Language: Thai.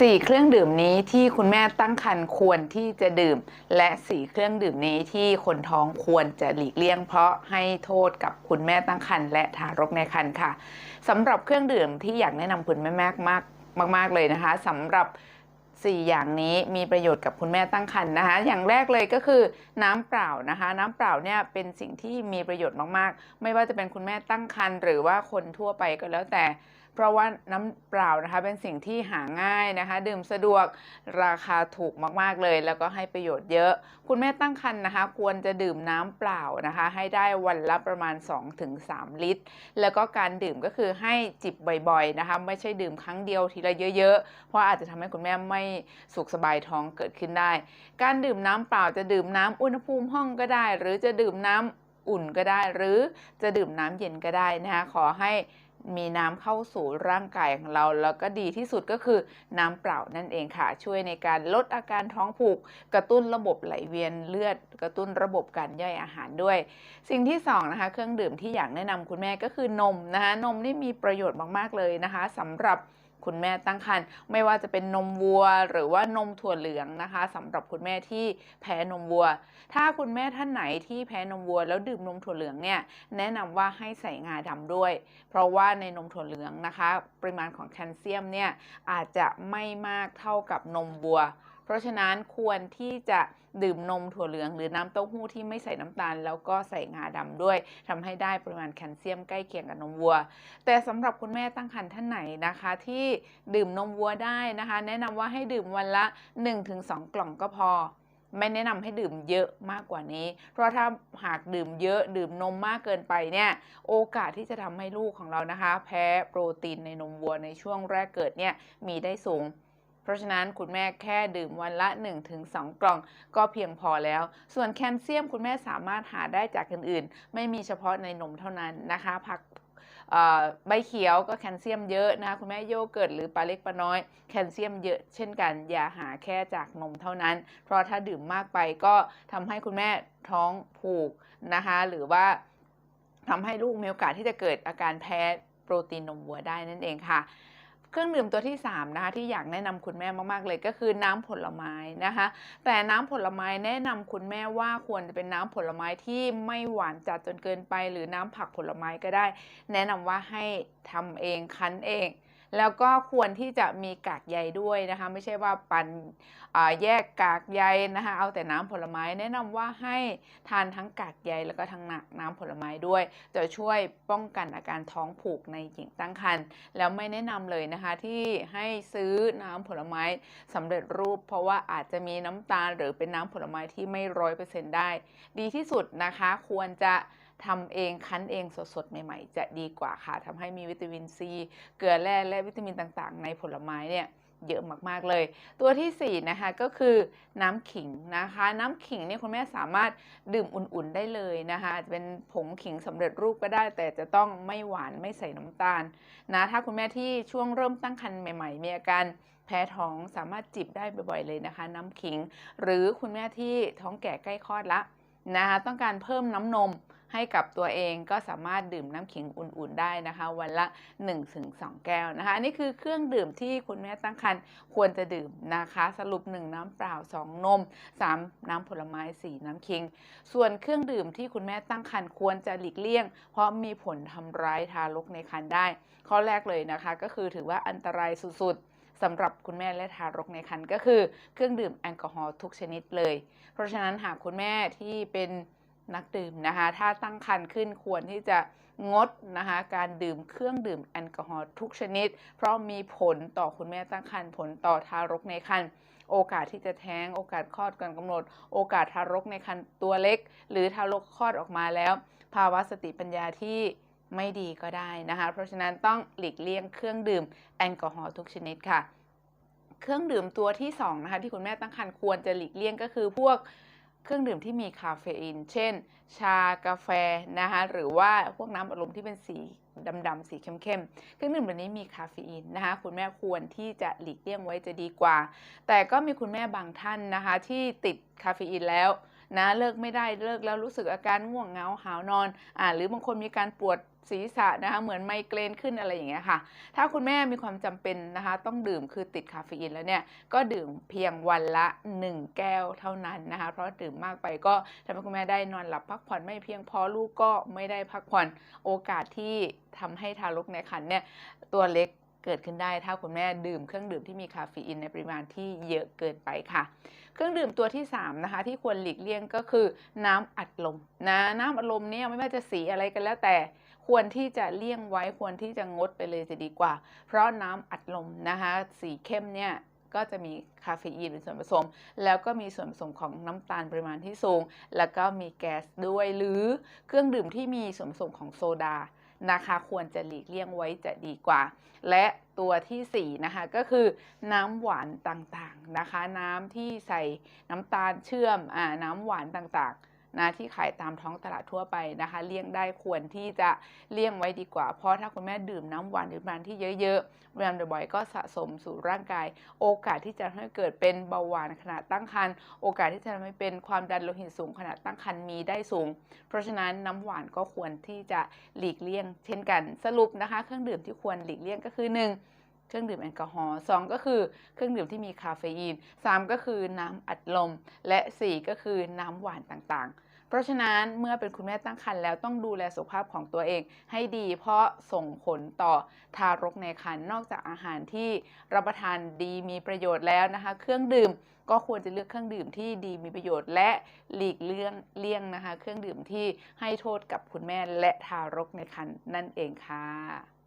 สี่เครื่องดื่มนี้ที่คุณแม่ตั้งครรภ์ควรที่จะดื่ม และสี่เครื่องดื่มนี้ที่คนท้องควรจะหลีกเลี่ยง เพราะให้โทษกับคุณแม่ตั้งครรภ์และทารกในครรภ์ค่ะสำหรับเครื่องดื่มที่อยากแนะนำคุณแม่มากมากมากๆเลยนะคะสำหรับ 4 อย่างนี้มีประโยชน์กับคุณแม่ตั้งครรภ์นะคะ อย่างแรกเลยก็คือน้ำเปล่านะคะ น้ำเปล่าเนี่ยเป็นสิ่งที่มีประโยชน์มากๆ ไม่ว่าจะเป็นคุณแม่ตั้งครรภ์หรือว่าคนทั่วไปก็แล้วแต่ เพราะว่าน้ำเปล่านะคะเป็นสิ่งที่หาง่ายนะคะ ดื่มสะดวกราคาถูกมากๆเลย แล้วก็ให้ประโยชน์เยอะ คุณแม่ตั้งครรภ์นะคะ ควรจะดื่มน้ำเปล่านะคะ ให้ได้วันละประมาณ 2-3 ลิตร แล้วก็การดื่มก็คือให้จิบบ่อยๆนะคะ ไม่ใช่ดื่มครั้งเดียวทีละเยอะๆ เพราะอาจจะทำให้คุณแม่ไม่สุขสบายท้องเกิดขึ้นได้ การดื่มน้ำเปล่าจะดื่มน้ำอุณหภูมิห้องก็ได้ หรือจะดื่มน้ำอุ่นก็ได้ หรือจะดื่มน้ำเย็นก็ได้นะคะขอให้ มีน้ำเข้าสู่ร่างกายของเรา แล้วก็ดีที่สุดก็คือน้ำเปล่านั่นเองค่ะ ช่วยในการลดอาการท้องผูก กระตุ้นระบบไหลเวียนเลือด กระตุ้นระบบการย่อยอาหารด้วย สิ่งที่สองนะคะเครื่องดื่มที่อยากแนะนำคุณแม่ก็คือนมนะคะนมนี่มีประโยชน์มากๆเลยนะคะสำหรับ คุณแม่ตั้งครรภ์ไม่ว่าจะเป็นนมวัว หรือว่านมถั่วเหลืองนะคะสำหรับคุณแม่ที่แพ้นมวัว ถ้าคุณแม่ท่านไหนที่แพ้นมวัว แล้วดื่มนมถั่วเหลืองเนี่ยแนะนำว่าให้ใส่งาดำด้วย เพราะว่าในนมถั่วเหลืองนะคะ ปริมาณของแคลเซียมเนี่ยอาจจะไม่มากเท่ากับนมวัว เพราะฉะนั้นควรที่จะดื่มนมถั่วเหลือง หรือน้ำเต้าหู้ที่ไม่ใส่น้ำตาล แล้วก็ใส่งาดำด้วยทำให้ได้ปริมาณแคลเซียมใกล้เคียงกับนมวัว แต่สำหรับคุณแม่ตั้งครรภ์ท่านไหนนะคะ ที่ดื่มนมวัวได้นะคะ แนะนำว่าให้ดื่มวันละ 1-2 กล่องก็พอไม่แนะนำให้ดื่มเยอะมากกว่านี้ เพราะถ้าหากดื่มเยอะดื่มนมมากเกินไปเนี่ยโอกาสที่จะทำให้ลูกของเรานะคะ แพ้โปรตีนในนมวัวในช่วงแรกเกิดเนี่ยมีได้สูง ราะฉะนั้นคุณแม่แค่ดื่มวันละ 1-2 กล่อง ก็เพียงพอแล้ว ส่วนแคลเซียมคุณแม่สามารถหาได้จากอื่นๆ ไม่มีเฉพาะในนมเท่านั้นนะคะผักใบเขียวก็แคลเซียมเยอะนะคะคุณแม่โยเกิร์ตหรือปลาเล็กปลาน้อย แคลเซียมเยอะเช่นกัน อย่าหาแค่จากนมเท่านั้น เพราะถ้าดื่มมากไปก็ทำให้คุณแม่ท้องผูกนะคะ หรือว่าทำให้ลูกมีโอกาสที่จะเกิดอาการแพ้โปรตีนนมวัวได้นั่นเองค่ะ เครื่องดื่มตัวที่3นะคะที่อยากแนะนำคุณแม่มากๆเลยก็คือน้ำผลไม้นะคะ แต่น้ำผลไม้แนะนำคุณแม่ว่าควรจะเป็นน้ำผลไม้ที่ไม่หวานจัดจนเกินไป หรือน้ำผักผลไม้ก็ได้ แนะนำว่าให้ทำเองคั้นเอง แล้วก็ควรที่จะมีกากใยด้วยนะคะ ไม่ใช่ว่าปั่นอ่าแยกกากใยนะคะ เอาแต่น้ำผลไม้แนะนำว่าให้ทานทั้งกากใยแล้วก็ทั้งน้ำผลไม้ด้วย จะช่วยป้องกันอาการท้องผูกในหญิงตั้งครรภ์แล้วไม่แนะนำเลยนะคะที่ให้ซื้อน้ำผลไม้สำเร็จรูป เพราะว่าอาจจะมีน้ำตาลหรือเป็นน้ำผลไม้ที่ไม่ร้อยเปอร์เซ็นต์ได้ ดีที่สุดนะคะควรจะ ทำเองคั้นเองสดๆ ใหม่ๆ จะดีกว่าค่ะทำให้มีวิตามินซีเกลือแร่และวิตามินต่างๆ ในผลไม้เนี่ยเยอะมากๆเลย ตัวที่4นะคะก็คือน้ำขิงนะคะ น้ำขิงเนี่ยคุณแม่สามารถดื่มอุ่นๆได้เลยนะคะจจะเป็นผงขิงสำเร็จรูปก็ได้ แต่จะต้องไม่หวานไม่ใส่น้ำตาลนะถ้าคุณแม่ที่ช่วงเริ่มตั้งครรภ์ใหม่ๆ มีอาการแพ้ท้องสามารถจิบได้บ่อยๆเลยนะคะ น้ำขิง หรือคุณแม่ที่ท้องแก่ใกล้คลอดละนะคะต้องการเพิ่มน้ำนม ให้กับตัวเองก็สามารถดื่มน้ำขิงอุ่นๆได้นะคะ วันละ 1-2 แก้วนะคะ อันนี้คือเครื่องดื่มที่คุณแม่ตั้งครรภ์ควรจะดื่มนะคะ สรุป 1 น้ำเปล่า 2 นม 3 น้ำผลไม้ 4 น้ำขิง ส่วนเครื่องดื่มที่คุณแม่ตั้งครรภ์ควรจะหลีกเลี่ยง เพราะมีผลทำร้ายทารกในครรภ์ได้ ข้อแรกเลยนะคะ ก็คือถือว่าอันตรายสุดๆสำหรับคุณแม่และทารกในครรภ์ก็คือเครื่องดื่มแอลกอฮอล์ทุกชนิดเลย เพราะฉะนั้นหากคุณแม่ที่เป็น นักดื่มนะคะ ถ้าตั้งครรภ์ขึ้นควรที่จะงดนะคะ การดื่มเครื่องดื่มแอลกอฮอล์ทุกชนิด เพราะมีผลต่อคุณแม่ตั้งครรภ์ผลต่อทารกในครรภ์โอกาสที่จะแท้ง โอกาสคลอดก่อนกำหนด โอกาสทารกในครรภ์ตัวเล็ก หรือทารกคลอดออกมาแล้ว ภาวะสติปัญญาที่ไม่ดีก็ได้นะคะ เพราะฉะนั้นต้องหลีกเลี่ยงเครื่องดื่มแอลกอฮอล์ทุกชนิดค่ะ เครื่องดื่มตัวที่สองนะคะที่คุณแม่ตั้งครรภ์ควรจะหลีกเลี่ยงก็คือพวก เครื่องดื่มที่มีคาเฟอีน เช่น ชากาแฟนะคะหรือว่าพวกน้ำอัดลมที่เป็นสีดำๆสีเข้มๆเครื่องดื่มแบบนี้มีคาเฟอีนนะคะคุณแม่ควรที่จะหลีกเลี่ยงไว้จะดีกว่า แต่ก็มีคุณแม่บางท่านนะคะที่ติดคาเฟอีนแล้วนะเลิกไม่ได้เลิกแล้วรู้สึกอาการง่วงเหงาหาวนอนอ่าหรือบางคนมีการปวด ศีรษะนะคะเหมือนไมเกรนขึ้นอะไรอย่างเงี้ยค่ะ ถ้าคุณแม่มีความจำเป็นนะคะ ต้องดื่มคือติดคาเฟอีนแล้วเนี่ยก็ดื่มเพียงวันละ 1 แก้วเท่านั้นนะคะ เพราะดื่มมากไปก็ทำให้คุณแม่ได้นอนหลับพักผ่อนไม่เพียงพอลูกก็ไม่ได้พักผ่อนโอกาสที่ทำให้ทารกในครรภ์เนี่ยตัวเล็กเกิดขึ้นได้ถ้าคุณแม่ดื่มเครื่องดื่มที่มีคาเฟอีนในปริมาณที่เยอะเกินไปค่ะ เครื่องดื่มตัวที่ 3 นะคะ ที่ควรหลีกเลี่ยงก็คือน้ำอัดลมนะน้ำอัดลมเนี่ยไม่ว่าจะสีอะไรกันแล้วแต่ ควรที่จะเลี่ยงไว้ควรที่จะงดไปเลยจะดีกว่า เพราะน้ำอัดลมนะคะสีเข้มเนี่ยก็จะมีคาเฟอีนเป็นส่วนผสม แล้วก็มีส่วนผสมของน้ำตาลปริมาณที่สูง แล้วก็มีแก๊สด้วยหรือเครื่องดื่มที่มีส่วนผสมของโซดานะคะ ควรจะหลีกเลี่ยงไว้จะดีกว่า และตัวทีสี่4นะคะก็คือน้ำหวานต่างๆนะคะ น้ำที่ใส่น้ำตาลเชื่อมอ่าน้ำหวานต่างๆ นะที่ขายตามท้องตลาดทั่วไปนะคะ เลี่ยงได้ควรที่จะเลี่ยงไว้ดีกว่า เพราะถ้าคุณแม่ดื่มน้ำหวานหรือปริมาณที่เยอะๆปริมบ่อยๆก็สะสมสู่ร่างกาย โอกาสที่จะทำให้เกิดเป็นเบาหวานขณะตั้งครรภ์โอกาสที่จะทำให้เป็นความดันโลหิตสูงขณะตั้งครรภ์มีได้สูง เพราะฉะนั้นน้ำหวานก็ควรที่จะหลีกเลี่ยง เช่นกันสรุปนะคะ เครื่องดื่มที่ควรหลีกเลี่ยงก็คือ 1 เครื่องดื่มแอลกอฮอล์สองก็คือเครื่องดื่มที่มีคาเฟอีนสามก็คือน้ำอัดลม และสี่ก็คือน้ำหวานต่างๆ เพราะฉะนั้นเมื่อเป็นคุณแม่ตั้งครรภ์แล้วต้องดูแลสุขภาพของตัวเองให้ดี เพราะส่งผลต่อทารกในครรภ์นอกจากอาหารที่รับประทานดีมีประโยชน์แล้วนะคะ เครื่องดื่มก็ควรจะเลือกเครื่องดื่มที่ดีมีประโยชน์ และหลีกเลี่ยงเลี่ยงนะคะ เครื่องดื่มที่ให้โทษกับคุณแม่และทารกในครรภ์นั่นเองค่ะ